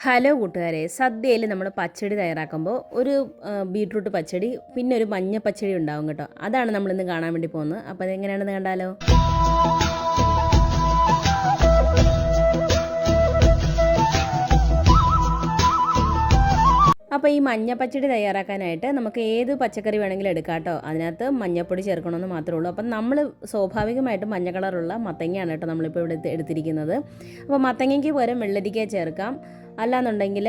Hello കൂട്ടുകാരെ സദ്യയിൽ നമ്മൾ പച്ചടി തയ്യാറാക്കുമ്പോൾ ഒരു ബീട്രൂട്ട് പച്ചടി പിന്നെ ഒരു മഞ്ഞ പച്ചടി ഉണ്ടാവും കേട്ടോ. അതാണ് നമ്മളിന്ന് കാണാൻ വേണ്ടി പോകുന്നത്. അപ്പോൾ അതെങ്ങനെയാണെന്ന് കണ്ടാലോ? അപ്പോൾ ഈ മഞ്ഞപ്പച്ചടി തയ്യാറാക്കാനായിട്ട് നമുക്ക് ഏത് പച്ചക്കറി വേണമെങ്കിലും എടുക്കാം കേട്ടോ. അതിനകത്ത് മഞ്ഞപ്പൊടി ചേർക്കണമെന്ന് മാത്രമേ ഉള്ളൂ. അപ്പം നമ്മൾ സ്വാഭാവികമായിട്ടും മഞ്ഞ കളറുള്ള മത്തങ്ങയാണ് കേട്ടോ നമ്മളിപ്പോൾ ഇവിടെ എടുത്ത് എടുത്തിരിക്കുന്നത്. അപ്പോൾ മത്തങ്ങയ്ക്ക് പകരം വെള്ളരിക്ക ചേർക്കാം. അല്ലാന്നുണ്ടെങ്കിൽ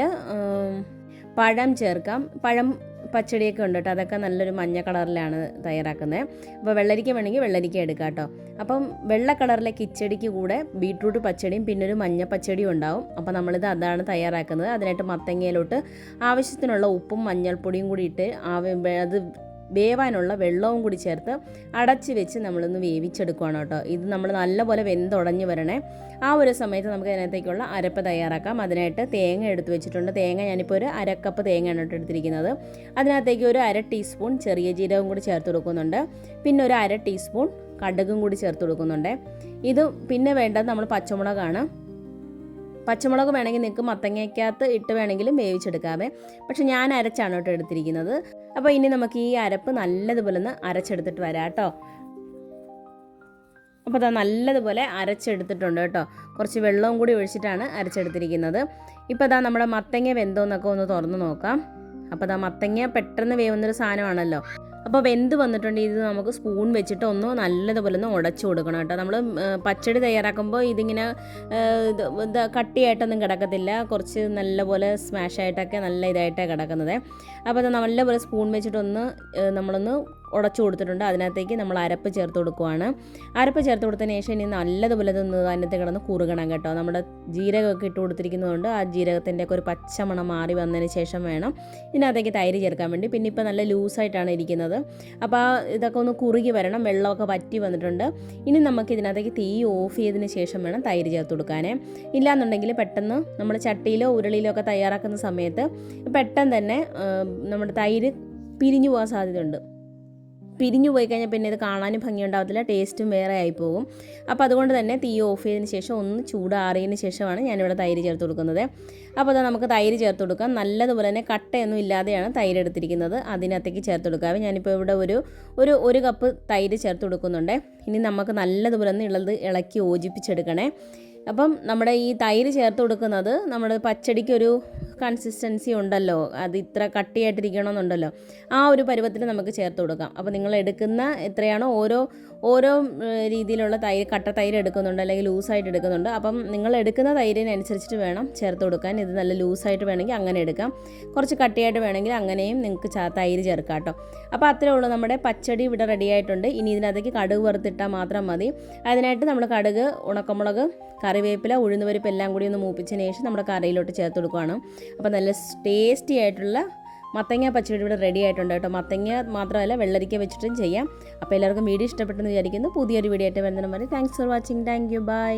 പഴം ചേർക്കാം. പഴം പച്ചടിയൊക്കെ ഉണ്ട് കേട്ടോ. അതൊക്കെ നല്ലൊരു മഞ്ഞ കളറിലാണ് തയ്യാറാക്കുന്നത്. അപ്പോൾ വെള്ളരിക്ക വേണമെങ്കിൽ വെള്ളരിക്ക എടുക്കാം കേട്ടോ. അപ്പം വെള്ള കളറിലെ കിച്ചടിക്ക് കൂടെ ബീട്രൂട്ട് പച്ചടിയും പിന്നെ ഒരു മഞ്ഞ പച്ചടിയും ഉണ്ടാവും. അപ്പോൾ നമ്മളിത് അതാണ് തയ്യാറാക്കുന്നത്. അതിനായിട്ട് മത്തങ്ങയിലോട്ട് ആവശ്യത്തിനുള്ള ഉപ്പും മഞ്ഞൾപ്പൊടിയും കൂടി ഇട്ട് അത് വേവാനുള്ള വെള്ളവും കൂടി ചേർത്ത് അടച്ച് വെച്ച് നമ്മളൊന്ന് വേവിച്ചെടുക്കുകയാണ് കേട്ടോ. ഇത് നമ്മൾ നല്ലപോലെ വെന്തുടഞ്ഞ് വരണേ. ആ ഒരു സമയത്ത് നമുക്ക് അതിനകത്തേക്കുള്ള അരപ്പ് തയ്യാറാക്കാം. അതിനായിട്ട് തേങ്ങ എടുത്ത് വെച്ചിട്ടുണ്ട്. തേങ്ങ ഞാനിപ്പോൾ ഒരു അരക്കപ്പ് തേങ്ങയാണ് കേട്ടോ എടുത്തിരിക്കുന്നത്. അതിനകത്തേക്ക് ഒരു അര ടീസ്പൂൺ ചെറിയ ജീരകം കൂടി ചേർത്ത് കൊടുക്കുന്നുണ്ട്. പിന്നെ ഒരു അര ടീസ്പൂൺ കടുകും കൂടി ചേർത്ത് കൊടുക്കുന്നുണ്ട്. ഇത് പിന്നെ വേണ്ടത് നമ്മൾ പച്ചമുളകാണ്. പച്ചമുളക് വേണമെങ്കിൽ നിങ്ങൾക്ക് മത്തങ്ങയ്ക്കകത്ത് ഇട്ട് വേണമെങ്കിലും വേവിച്ചെടുക്കാമേ പക്ഷെ ഞാൻ അരച്ചാണ് കേട്ടോ എടുത്തിരിക്കുന്നത്. അപ്പോൾ ഇനി നമുക്ക് ഈ അരപ്പ് നല്ലതുപോലെ ഒന്ന് അരച്ചെടുത്തിട്ട് വരാം കേട്ടോ. അപ്പോൾ അത് നല്ലതുപോലെ അരച്ചെടുത്തിട്ടുണ്ട് കേട്ടോ. കുറച്ച് വെള്ളവും കൂടി ഒഴിച്ചിട്ടാണ് അരച്ചെടുത്തിരിക്കുന്നത്. ഇപ്പോൾ അതാ നമ്മുടെ മത്തങ്ങ വെന്തോന്നൊക്കെ ഒന്ന് തുറന്ന് നോക്കാം. അപ്പോൾ അതാ മത്തങ്ങ പെട്ടെന്ന് വേവുന്നൊരു സാധനമാണല്ലോ. അപ്പോൾ വെന്ത് വന്നിട്ടുണ്ട്. ഇത് നമുക്ക് സ്പൂൺ വെച്ചിട്ട് ഒന്ന് നല്ലതുപോലെ ഒന്ന് ഉടച്ചു കൊടുക്കണം കേട്ടോ. നമ്മൾ പച്ചടി തയ്യാറാക്കുമ്പോൾ ഇതിങ്ങനെ ഇത് ഇത് കട്ടിയായിട്ടൊന്നും കിടക്കത്തില്ല. കുറച്ച് നല്ലപോലെ സ്മാഷ് ആയിട്ടൊക്കെ നല്ല ഇതായിട്ടാണ് കിടക്കുന്നത്. അപ്പോൾ അത് നല്ലപോലെ സ്പൂൺ വെച്ചിട്ടൊന്ന് നമ്മളൊന്ന് ഉടച്ചു കൊടുത്തിട്ടുണ്ട്. അതിനകത്തേക്ക് നമ്മൾ അരപ്പ് ചേർത്ത് കൊടുക്കുവാണ്. അരപ്പ് ചേർത്ത് കൊടുത്തതിന് ശേഷം ഇനി നല്ലതുപോലെ ഇതൊന്ന് അതിനകത്ത് കിടന്ന് കുറുകണം കേട്ടോ. നമ്മുടെ ജീരകമൊക്കെ ഇട്ട് കൊടുത്തിരിക്കുന്നതുകൊണ്ട് ആ ജീരകത്തിന്റെ ഒക്കെ ഒരു പച്ചമണം മാറി വന്നതിന് ശേഷം വേണം ഇതിനകത്തേക്ക് തൈര് ചേർക്കാൻ വേണ്ടി. പിന്നെ ഇപ്പോൾ നല്ല ലൂസായിട്ടാണ് ഇരിക്കുന്നത്. അപ്പോൾ ഇതൊക്കെ ഒന്ന് കുറുകി വരണം. വെള്ളമൊക്കെ വറ്റി വന്നിട്ടുണ്ട്. ഇനി നമുക്ക് ഇതിനകത്തേക്ക് തീ ഓഫ് ചെയ്തതിന് ശേഷം വേണം തൈര് ചേർത്ത് കൊടുക്കാനേ. ഇല്ലാന്നുണ്ടെങ്കിൽ പെട്ടെന്ന് നമ്മൾ ചട്ടിയിലോ ഉരുളിയിലോ ഒക്കെ തയ്യാറാക്കുന്ന സമയത്ത് പെട്ടെന്ന് തന്നെ നമ്മുടെ തൈര് പിരിഞ്ഞു പോകാൻ സാധ്യതയുണ്ട്. പിരിഞ്ഞു പോയി കഴിഞ്ഞാൽ പിന്നെ ഇത് കാണാനും ഭംഗിയുണ്ടാവത്തില്ല ടേസ്റ്റും വേറെ ആയി പോകും അപ്പോൾ അതുകൊണ്ട് തന്നെ തീ ഓഫ് ചെയ്തതിന് ശേഷം ഒന്ന് ചൂടാറിയതിന് ശേഷമാണ് ഞാനിവിടെ തൈര് ചേർത്ത് കൊടുക്കുന്നത്. അപ്പോൾ അത് നമുക്ക് തൈര് ചേർത്ത് കൊടുക്കാം. നല്ലതുപോലെ തന്നെ കട്ടയൊന്നും ഇല്ലാതെയാണ് തൈര് എടുത്തിരിക്കുന്നത്. അതിനകത്തേക്ക് ചേർത്ത് കൊടുക്കാം. ഞാനിപ്പോൾ ഇവിടെ ഒരു ഒരു ഒരു കപ്പ് തൈര് ചേർത്ത് കൊടുക്കുന്നുണ്ട്. ഇനി നമുക്ക് നല്ലതുപോലെ ഒന്ന് ഇളത് ഇളക്കി യോജിപ്പിച്ചെടുക്കണേ. അപ്പം നമ്മുടെ ഈ തൈര് ചേർത്ത് കൊടുക്കുന്നത് നമ്മുടെ പച്ചടിക്കൊരു കൺസിസ്റ്റൻസി ഉണ്ടല്ലോ. അത് ഇത്ര കട്ടിയായിട്ടിരിക്കണമെന്നുണ്ടല്ലോ. ആ ഒരു പരുവത്തിൽ നമുക്ക് ചേർത്ത് കൊടുക്കാം. അപ്പോൾ നിങ്ങൾ എടുക്കുന്ന എത്രയാണോ ഓരോ ഓരോ രീതിയിലുള്ള തൈര് കട്ട തൈര് എടുക്കുന്നുണ്ട് അല്ലെങ്കിൽ ലൂസായിട്ട് എടുക്കുന്നുണ്ട്. അപ്പം നിങ്ങൾ എടുക്കുന്ന തൈരിനനുസരിച്ചിട്ട് വേണം ചേർത്ത് കൊടുക്കാൻ. ഇത് നല്ല ലൂസായിട്ട് വേണമെങ്കിൽ അങ്ങനെ എടുക്കാം. കുറച്ച് കട്ടിയായിട്ട് വേണമെങ്കിൽ അങ്ങനെയും നിങ്ങൾക്ക് തൈര് ചേർക്കാം കേട്ടോ. അപ്പോൾ അത്രേ ഉള്ളൂ നമ്മുടെ പച്ചടി ഇവിടെ റെഡി ആയിട്ടുണ്ട്. ഇനി ഇതിനകത്തേക്ക് കടുക് വറുത്തിട്ടാൽ മാത്രം മതി. അതിനായിട്ട് നമ്മൾ കടുക് ഉണക്കമുളക് കറിവേപ്പില ഉഴുന്നുപരിപ്പ് എല്ലാം കൂടി ഒന്ന് മൂപ്പിച്ചതിന് ശേഷം നമ്മുടെ കറിയിലോട്ട് ചേർത്ത് കൊടുക്കുകയാണ് അപ്പോൾ നല്ല ടേസ്റ്റി ആയിട്ടുള്ള മത്തങ്ങ പച്ചടി ഇവിടെ റെഡി ആയിട്ടുണ്ട് കേട്ടോ. മത്തങ്ങ മാത്രമല്ല വെള്ളരിക്ക വെച്ചിട്ടും ചെയ്യാം. അപ്പോൾ എല്ലാവർക്കും വീഡിയോ ഇഷ്ടപ്പെട്ടെന്ന് വിചാരിക്കുന്നു. പുതിയൊരു വീഡിയോ ആയിട്ട് വരുന്നതിന് വരെ thanks for watching thank you bye